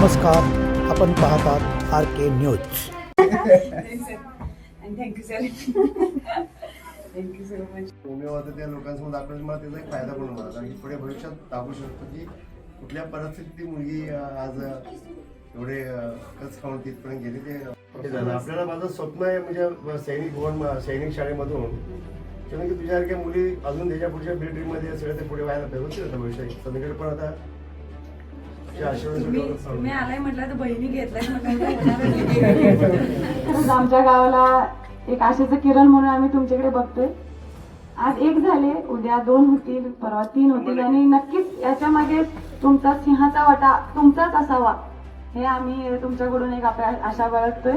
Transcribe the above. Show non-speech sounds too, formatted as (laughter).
नमस्कार आपण पाहतात आर के न्यूज (laughs) होमिओपॅथी लोकांसमोर दाखवण्याचा मला त्याचा एक फायदा पण होणार कारण की पुढे भविष्यात दाखवू शकतो की कुठल्या परिस्थितीत ती मुलगी आज एवढे कच खाऊन तिथपर्यंत गेली ते हे झालं. आपल्याला माझं स्वप्न आहे म्हणजे सैनिक भवन सैनिक शाळेमधून. किंवा की तुझ्यासारख्या मुली अजून त्याच्या पुढच्या सगळं ते पुढे व्हायला पाहिजे होते भविष्यात. सगळीकडे पण आता तुम्ही. तुम्ही आलाय म्हटलं तर बहिणी घेतलाय (laughs) आमच्या गावाला एक आशेचं किरण म्हणून आम्ही तुमच्याकडे बघतोय. आज एक झाले उद्या दोन होतील परवा तीन होतील आणि नक्कीच याच्या मागे तुमचा सिंहाचा वाटा तुमचाच असावा हे आम्ही तुमच्याकडून एक आपल्या आशा बाळगतोय.